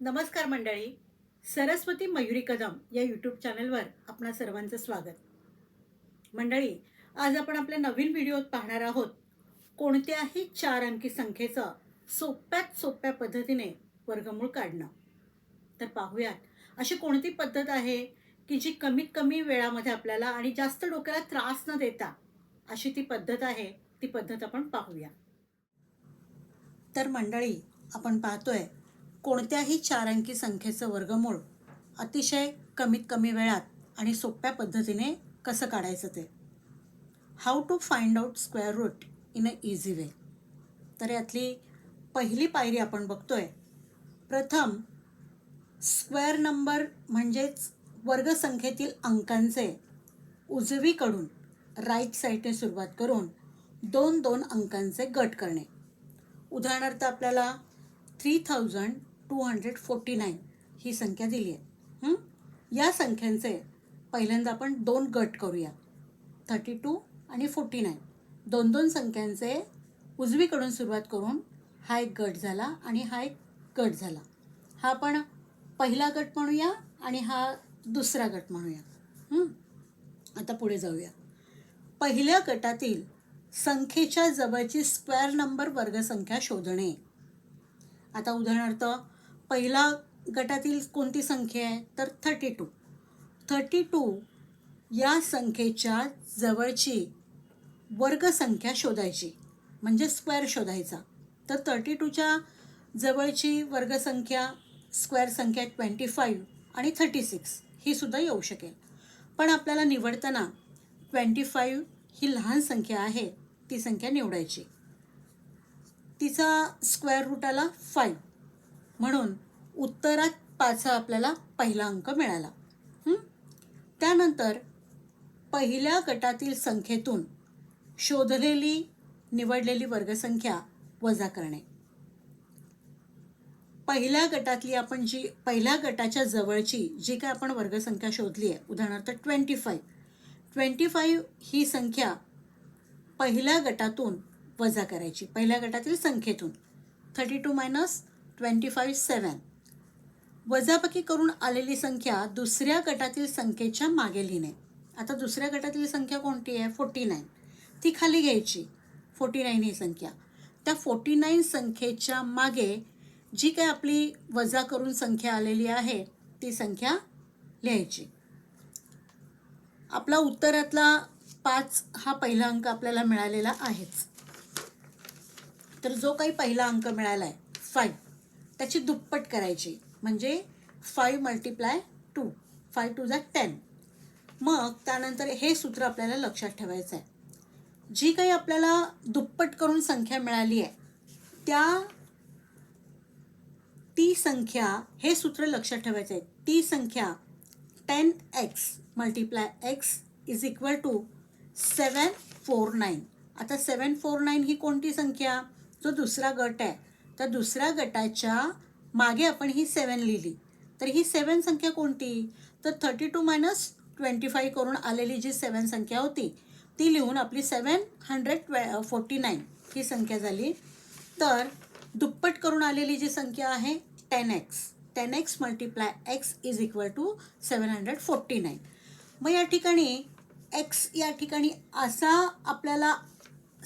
नमस्कार मंडळी. सरस्वती मयुरी कदम या यूट्यूब चॅनलवर आपणा सर्वांचं स्वागत. मंडळी आज आपण आपल्या नवीन व्हिडिओत पाहणार आहोत कोणत्याही चार अंकी संख्येचं सोप्यात सोप्या पद्धतीने वर्गमूळ काढणं. तर पाहूयात अशी कोणती पद्धत आहे की जी कमीत कमी वेळामध्ये आपल्याला आणि जास्त डोक्याला त्रास न देता अशी ती पद्धत आहे ती पद्धत आपण पाहूया. तर मंडळी आपण पाहतोय कोणत्याही चार अंकी संख्येचं वर्गमूळ अतिशय कमीत कमी वेळात आणि सोप्या पद्धतीने कसं काढायचं ते? How to find out square root in a easy way तर यातली पहिली पायरी आपण बघतोय. प्रथम स्क्वेअर नंबर म्हणजेच वर्गसंख्येतील अंकांचे उजवीकडून राईट साईडने सुरुवात करून दोन दोन अंकांचे गट करणे. उदाहरणार्थ आपल्याला three thousand two hundred forty nine ही संख्या दिली आहे. या संख्यांचे पहिल्यांदा आपण दोन गट करूया. थर्टी टू आणि फोर्टी नाईन. दोन दोन संख्यांचे उजवीकडून सुरुवात करून हा एक गट झाला आणि हा एक गट झाला. हा आपण पहिला गट म्हणूया आणि हा दुसरा गट म्हणूया. आता पुढे जाऊया. पहिल्या गटातील संख्येच्या जवळची स्क्वेअर नंबर वर्गसंख्या शोधणे. आता उदाहरणार्थ पहिला गटातील कोणती संख्या आहे? तर थर्टी टू थर्टी टू या संख्येच्या जवळची वर्गसंख्या शोधायची म्हणजे स्क्वेअर शोधायचा. तर थर्टी टूच्या जवळची वर्गसंख्या स्क्वेअर संख्या ट्वेंटी फाईव्ह आणि थर्टी सिक्स ही सुद्धा येऊ शकेल. पण आपल्याला निवडताना ट्वेंटी फाईव्ह ही लहान संख्या आहे ती संख्या निवडायची. तिचा स्क्वेअर रूट आला फाईव्ह म्हणून उत्तरात पाचा आपल्याला पहिला अंक मिळाला. त्यानंतर पहिल्या गटातील संख्येतून शोधलेली निवडलेली वर्गसंख्या वजा करणे. पहिल्या गटातली आपण जी पहिल्या गटाच्या जवळची जी काय आपण वर्गसंख्या शोधली आहे उदाहरणार्थ ट्वेंटी फाईव्ह ट्वेंटी फाईव्ह ही संख्या पहिल्या गटातून वजा करायची पहिल्या गटातील संख्येतून. Thirty two minus twenty five seven वजाबाकी करून आलेली संख्या दुसऱ्या गटातील संख्येच्या मागे लिहिणे. आता दुसऱ्या गटातील संख्या कोणती आहे? फोर्टी नाईन ती खाली घ्यायची. फोर्टी नाईन ही संख्या. त्या फोर्टी नाईन संख्येच्या मागे जी काय आपली वजा करून संख्या आलेली आहे ती संख्या लिहायची. आपला उत्तरातला पाच हा पहिला अंक आपल्याला मिळालेला आहेच. तर जो काही पहिला अंक मिळाला आहे फाईव्ह त्याची दुप्पट करायची. म्हणजे five multiply two five two झा टेन मग त्यानंतर हे सूत्र आपल्याला लक्षात ठेवायचं आहे. जी काही आपल्याला दुप्पट करून संख्या मिळाली आहे त्या ती संख्या हे सूत्र लक्षात ठेवायचं आहे. ती संख्या ten X multiply X is equal to seven four nine आता सेवन फोर नाईन ही कोणती संख्या? जो दुसरा गट आहे तर दुसऱ्या गटाच्या मागे आपण ही सेवन लिहिली. तर ही सेवन संख्या कोणती? तर thirty two minus twenty five करून आलेली जी सेवन संख्या होती ती लिहून आपली सेवन हंड्रेड ट्वे फोर्टी नाईन ही संख्या झाली. तर दुप्पट करून आलेली जी संख्या आहे ten X ten X multiply X is equal to seven hundred forty nine मग या ठिकाणी एक्स या ठिकाणी असा आपल्याला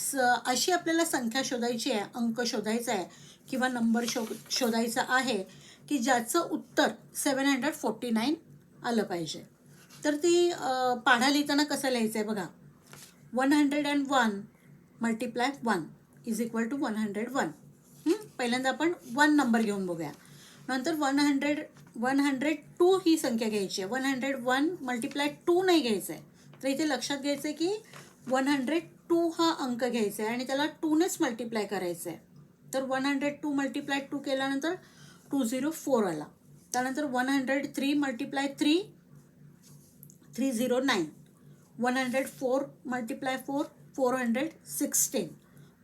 स अशी आपल्याला संख्या शोधायची आहे अंक शोधायचा आहे किंवा नंबर शो शोधायचा आहे की ज्याचं उत्तर सेवन हंड्रेड फोर्टी नाईन आलं पाहिजे. तर ती पाढा लिहिताना कसं लिहायचं आहे बघा. One hundred and one multiply one is equal to one hundred one पहिल्यांदा आपण वन नंबर घेऊन बघूया. नंतर one hundred one hundred two ही संख्या घ्यायची आहे. One hundred one multiply two नाही घ्यायचं आहे तर इथे लक्षात घ्यायचं आहे की वन हंड्रेड टू हा अंक घ्यायचा आहे आणि त्याला टूनेच मल्टिप्लाय करायचं आहे तर one hundred two multiply two केल्यानंतर टू झिरो फोर आला. त्यानंतर one hundred three multiply three three zero nine. One hundred four multiply four four hundred sixteen.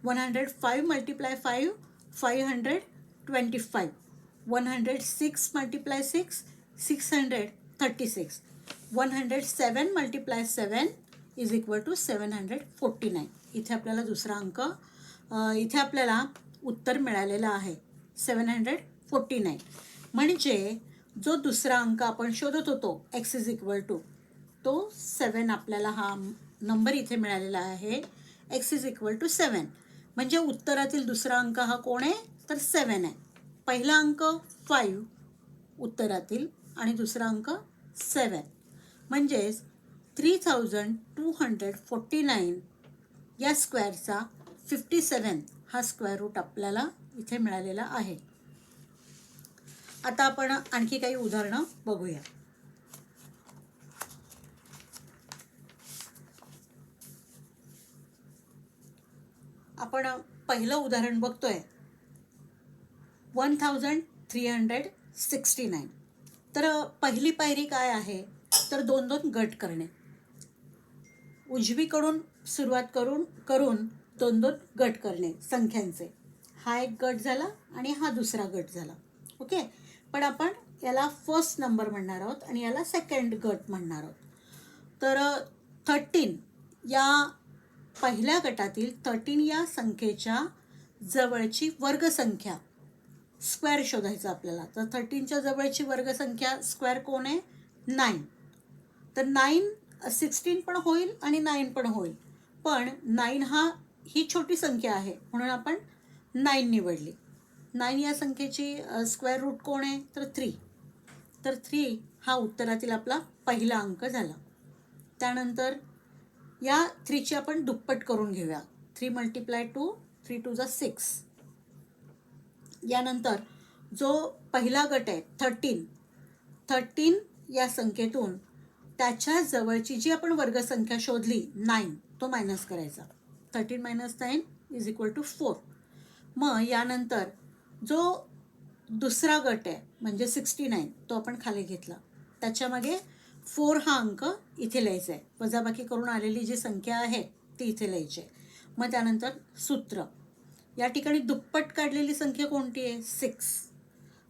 One hundred five multiply five five hundred twenty five. One hundred six multiply six six hundred thirty six. One hundred seven multiply seven is equal to seven hundred forty nine. इथे आपल्याला दुसरा अंक इथे आपल्याला उत्तर मिळालेलं आहे. सेवन hundred forty nine म्हणजे जो दुसरा अंक आपण शोधत होतो एक्स इज इक्वल टू तो सेवन आपल्याला हा नंबर इथे मिळालेला आहे. X is equal to seven म्हणजे उत्तरातील दुसरा अंक हा कोण आहे? तर सेवन आहे. पहिला अंक फाईव्ह उत्तरातील आणि दुसरा अंक सेवन म्हणजेच three thousand two hundred forty nine या स्क्वेअरचा फिफ्टी सेवन हा स्क्वेअर रूट आपल्याला इथे मिळालेला आहे. आता आपण आणखी काही उदाहरणं बघूया. आपण पहिलं उदाहरण बघतोय. One thousand three hundred sixty nine तर पहिली पायरी काय आहे? तर दोन दोन गट करणे. उजवीकडून सुरुवात करून करून दोन दोन गट करणे संख्यांचे. हा एक गट झाला आणि हा दुसरा गट झाला. ओके? पण आपण याला फर्स्ट नंबर म्हणणार आहोत आणि याला सेकंड गट म्हणणार आहोत. तर थर्टीन या पहिल्या गटातील थर्टीन या संख्येच्या जवळची वर्गसंख्या स्क्वेअर शोधायचं आपल्याला. तर थर्टीनच्या जवळची वर्गसंख्या स्क्वेअर कोण आहे? नाईन तर नाईन सिक्स्टीन पण होईल आणि नाईन पण होईल. पण नाईन हा ही छोटी संख्या आहे म्हणून आपण नाईन निवडली. नाईन या संख्येची स्क्वेअर रूट कोण आहे? तर थ्री तर थ्री हा उत्तरातील आपला पहिला अंक झाला. त्यानंतर या थ्रीची आपण दुप्पट करून घेऊया. Three multiply two three two जा सिक्स यानंतर जो पहिला गट आहे थर्टीन थर्टीन या संख्येतून त्याच्या जवळची जी आपण वर्गसंख्या शोधली नाईन तो मायनस करायचा. Thirteen minus nine is equal to four मग यानंतर जो दुसरा गट आहे म्हणजे सिक्स्टी नाईन तो आपण खाली घेतला. त्याच्यामागे फोर हा अंक इथे लिहायचा आहे. वजाबाकी करून आलेली जी संख्या आहे ती इथे लिहायची आहे. मग त्यानंतर सूत्र. या ठिकाणी दुप्पट काढलेली संख्या कोणती आहे? सिक्स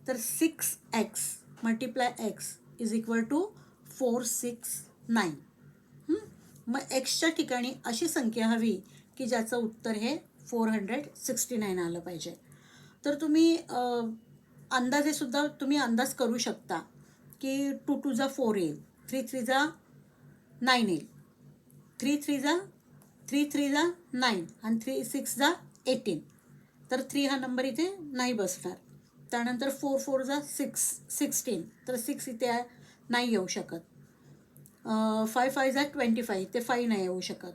तर six x multiply x is equal to four six nine मग एक्सच्या ठिकाणी अशी संख्या हवी की ज्याचं उत्तर हे फोर हंड्रेड सिक्स्टी नाईन आलं पाहिजे. तर तुम्ही अंदाजेसुद्धा तुम्ही अंदाज करू शकता की टू टू जा फोर येईल. थ्री थ्री जा नाईन येईल. थ्री थ्री जा थ्री थ्री जा नाईन आणि थ्री सिक्स जा एटीन तर थ्री हा नंबर इथे नाही बसणार. त्यानंतर फोर फोर जा सिक्स सिक्स्टीन तर सिक्स इथे नाही येऊ शकत. फाय फाय जा ट्वेंटी फाय ते फाय नाही येऊ शकत.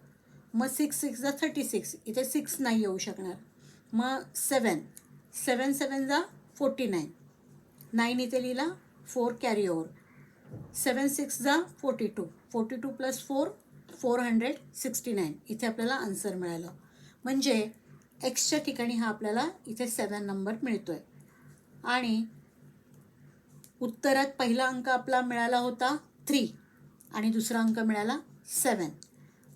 मग सिक्स सिक्स जा थर्टी सिक्स इथे सिक्स नाही येऊ शकणार. मग सेवन सेवन सेवन जा फोर्टी नाईन नाईन इथे लिहिला four carry over seven six जा forty two forty two plus four four hundred sixty nine इथे आपल्याला आन्सर मिळालं. म्हणजे एक्सच्या ठिकाणी हा आपल्याला इथे सेवन नंबर मिळतो आहे आणि उत्तरात पहिला अंक आपला मिळाला होता थ्री आणि दुसरा अंक मिळाला सेवन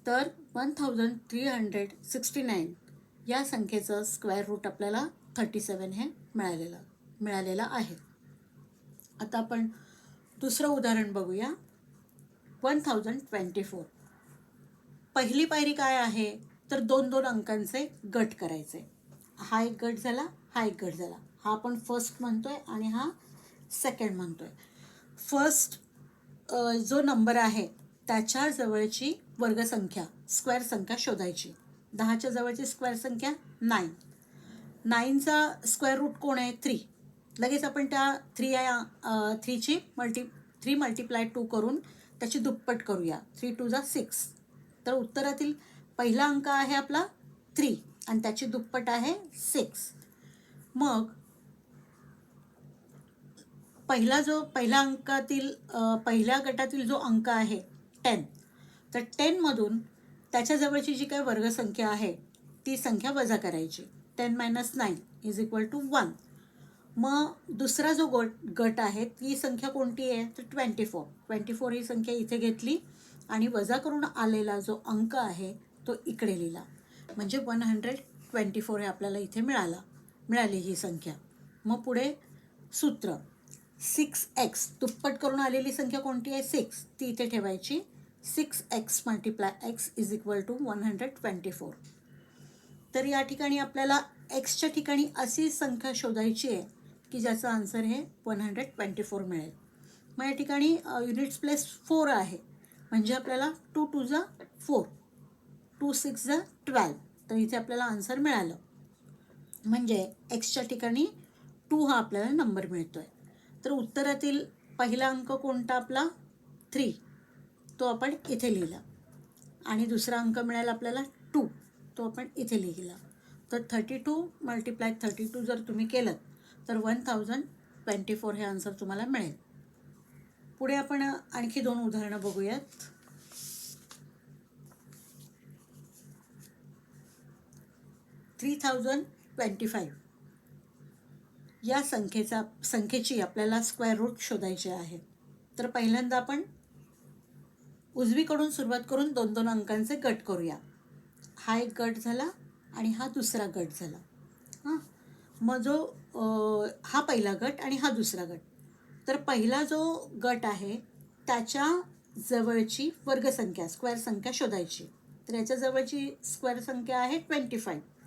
तर one thousand three hundred sixty nine या संख्येचं स्क्वेअर रूट आपल्याला थर्टी सेवन हे मिळालेलं मिळालेलं आहे. आता आपण दुसरं उदाहरण बघूया. वन थाउजंड ट्वेंटी फोर पहिली पायरी काय आहे? तर दोन दोन अंकांचे गट करायचे. हा एक गट झाला हा एक गट झाला. हा आपण फर्स्ट म्हणतोय आणि हा सेकंड म्हणतोय. फर्स्ट जो नंबर आहे त्याच्या जवळची वर्गसंख्या स्क्वेअर संख्या शोधायची. दहाच्या जवळची स्क्वेअर संख्या नाईन. नाईनचा स्क्वेअर रूट कोण आहे? थ्री. लगेच आपण त्या थ्री या थ्रीची मल्टी थ्री मल्टिप्लाय टू करून त्याची दुप्पट करूया. थ्री टू जा सिक्स. तर उत्तरातील पहिला अंक आहे आपला थ्री आणि त्याची दुप्पट आहे सिक्स. मग पहिला जो पहिल्या अंकातील पहिल्या गटातील जो अंक आहे टेन तर टेनमधून त्याच्याजवळची जी काही वर्गसंख्या आहे ती संख्या वजा करायची. Ten minus nine is equal to one मग दुसरा जो गट गट आहे ती संख्या कोणती आहे? तर ट्वेंटी फोर ट्वेंटी फोर ही संख्या इथे घेतली आणि वजा करून आलेला जो अंक आहे तो इकडे लिहिला. म्हणजे वन हंड्रेड ट्वेंटी फोर हे आपल्याला इथे मिळाला मिळाली ही संख्या. मग पुढे सूत्र. Six x. दुप्पट करून आलेली संख्या कोणती आहे? सिक्स. ती इथे ठेवायची. Six x multiply x is equal to one hundred twenty four तर या ठिकाणी आपल्याला एक्सच्या ठिकाणी अशी संख्या शोधायची आहे की ज्याचं आन्सर हे वन हंड्रेड ट्वेंटी फोर मिळेल. मग या ठिकाणी युनिट्स प्लेस फोर आहे. म्हणजे आपल्याला टू टू जा फोर टू सिक्स जा ट्वेल्व तर इथे आपल्याला आन्सर मिळालं. म्हणजे एक्सच्या ठिकाणी टू हा आपल्याला नंबर मिळतो आहे तर उत्तरातील पहिला अंक कोणता आपला? थ्री तो आपण इथे लिहिला. आणि दुसरा अंक मिळाला आपल्याला टू तो आपण इथे लिहिला. तर thirty two multiply thirty two जर तुम्ही केलं तर वन थाउजंड ट्वेंटी फोर हे आन्सर तुम्हाला मिळेल. पुढे आपण आणखी दोन उदाहरणं बघूयात. थ्री थाउजंड ट्वेंटी फाईव्ह या संख्येचा संख्येची आपल्याला स्क्वेअर रूट शोधायची आहे. तर पहिल्यांदा आपण उजवीकडून सुरुवात करून दोन दोन अंकांचे गट करूया. हा एक गट झाला आणि हा दुसरा गट झाला. हां. मग जो हा पहिला गट आणि हा दुसरा गट. तर पहिला जो गट आहे त्याच्या जवळची वर्गसंख्या स्क्वेअर संख्या शोधायची. तर याच्या जवळची स्क्वेअर संख्या आहे ट्वेंटी फाईव्ह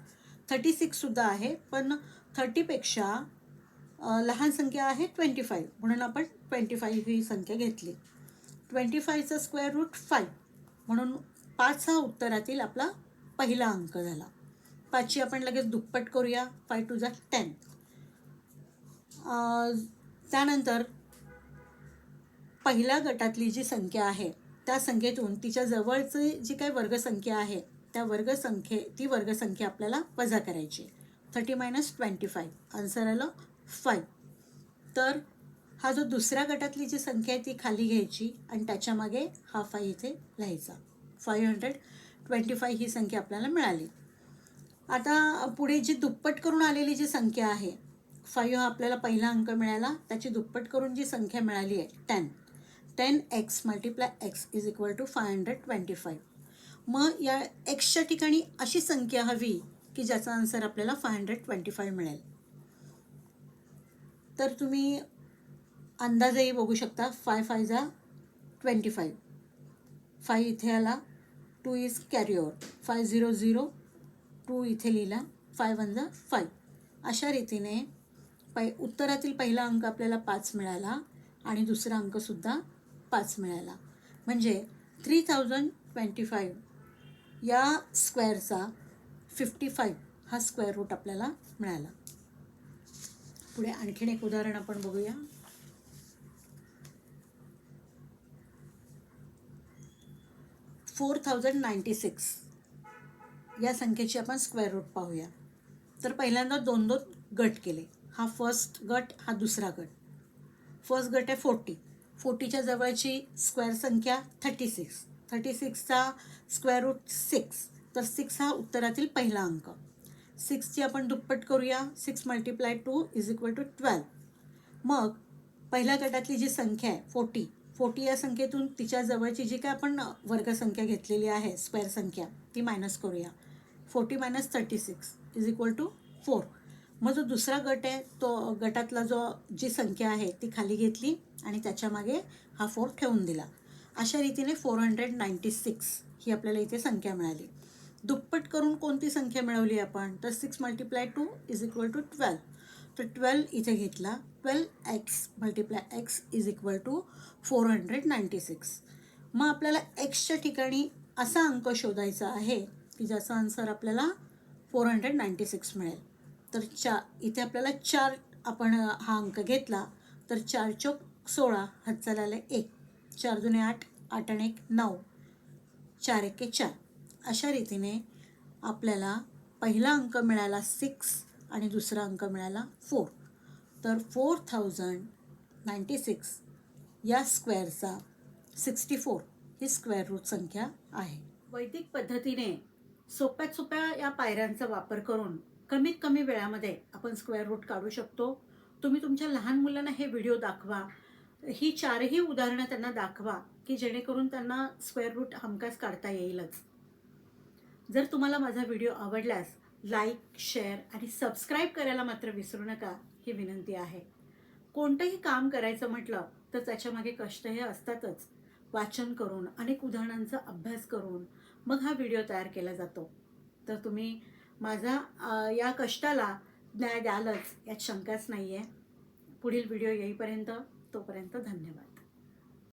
थर्टी सिक्ससुद्धा आहे पण थर्टीपेक्षा लहान संख्या आहे ट्वेंटी फाईव्ह. म्हणून आपण ट्वेंटी फाईव्ह ही संख्या घेतली. ट्वेंटी फाईव्हचा स्क्वेअर रूट फाईव्ह. म्हणून पाच हा उत्तरातील आपला पहिला अंक झाला. पाचची आपण लगेच दुप्पट करूया. फाय टू जा टेन. त्यानंतर पहिल्या गटातली जी संख्या आहे त्या संख्येतून तिच्या जवळची जी काही वर्गसंख्या आहे त्या वर्गसंख्ये ती वर्गसंख्या आपल्याला वजा करायची. Thirty minus twenty five. Answer आलं फाईव्ह तर हा जो दुसऱ्या गटातली जी संख्या आहे ती खाली घ्यायची आणि त्याच्यामागे हा फाय इथे लिहायचा. फाईव्ह हंड्रेड ट्वेंटी फाय ही संख्या आपल्याला मिळाली. आता पुढे जी दुप्पट करून आलेली जी संख्या आहे फाईव्ह हा आपल्याला पहिला अंक मिळाला त्याची दुप्पट करून जी संख्या मिळाली आहे ten ten x multiply x is equal to five hundred twenty five मग या एक्सच्या ठिकाणी अशी संख्या हवी की ज्याचा आन्सर आपल्याला फाय हंड्रेड ट्वेंटी फाईव्ह मिळेल. तर तुम्ही अंदाजही बघू शकता. फाय फाय जा ट्वेंटी फाईव्ह फाय इथे आला two is carry over five zero zero two इथे लिहिला फाय वन जा फाय अशा रीतीने पै उत्तरातील पहिला अंक आपल्याला पाच मिळाला आणि दुसरा अंकसुद्धा पाच मिळाला. म्हणजे थ्री थाउजंड ट्वेंटी फाईव्ह या स्क्वेअरचा फिफ्टी फाईव्ह हा स्क्वेअर रूट आपल्याला मिळाला. पुढे आणखीन एक उदाहरण आपण बघूया. Four thousand ninety six. या संख्येची आपण स्क्वेअर रूट पाहूया. तर पहिल्यांदा दोन दोन गट केले. हा फर्स्ट गट हा दुसरा गट. फर्स्ट गट आहे फोर्टी फोर्टीच्या जवळची स्क्वेअर संख्या थर्टी सिक्स थर्टी सिक्सचा स्क्वेअर रूट सिक्स तर सिक्स हा उत्तरातील पहिला अंक. सिक्सची आपण दुप्पट करूया. Six multiply two is equal to twelve. मग पहिल्या गटातली जी संख्या आहे फोर्टी फोर्टी या संख्येतून तिच्या जवळची जी काय आपण वर्गसंख्या घेतलेली आहे स्क्वेअर संख्या ती मायनस करूया. Forty minus thirty six is equal to four. मग जो दुसरा गट आहे तो गटातला जो जी संख्या आहे ती खाली घेतली आणि त्याच्यामागे हा फोर ठेवून दिला. अशा रीतीने फोर हंड्रेड नाईंटी सिक्स ही आपल्याला इथे संख्या मिळाली. दुप्पट करून कोणती संख्या मिळवली आपण? तर six multiply two is equal to twelve तर ट्वेल्व इथे घेतला. Twelve x multiply x is equal to four hundred ninety six मग आपल्याला एक्सच्या ठिकाणी असा अंक शोधायचा आहे की ज्याचा आन्सर आपल्याला फोर हंड्रेड नाईंटी सिक्स मिळेल. तर चा इथे आपल्याला चार आपण हा अंक घेतला. तर चार चौक सोळा हात चालायला एक. चार जुने आठ आठ आणि एक नऊ. चार एक चार. अशा रीतीने आपल्याला पहिला अंक मिळाला सिक्स आणि दुसरा अंक मिळाला फोर तर फोर थाउजंड नाईंटी सिक्स या स्क्वेअरचा सिक्स्टी फोर ही स्क्वेअर रूट संख्या आहे. वैदिक पद्धतीने सोप्यात सोप्या या पायऱ्यांचा वापर करून कमीत कमी वेळामध्ये आपण स्क्वेअर रूट काढू शकतो. तुम्ही तुमच्या लहान मुलांना हे व्हिडिओ दाखवा. ही चारही उदाहरणं त्यांना दाखवा की जेणेकरून त्यांना स्क्वेअर रूट हमखास काढता येईलच. जर तुम्हाला माझा व्हिडिओ आवडल्यास लाईक शेअर आणि सबस्क्राईब करायला मात्र विसरू नका ही विनंती आहे. कोणतंही काम करायचं म्हटलं तर त्याच्यामागे कष्ट हे असतातच. वाचन करून अनेक उदाहरणांचा अभ्यास करून मग हा व्हिडिओ तयार केला जातो. तर तुम्ही माझा या कष्टाला न्याय द्यालच यात शंकाच नाही आहे पुढील व्हिडिओ येईपर्यंत तोपर्यंत धन्यवाद.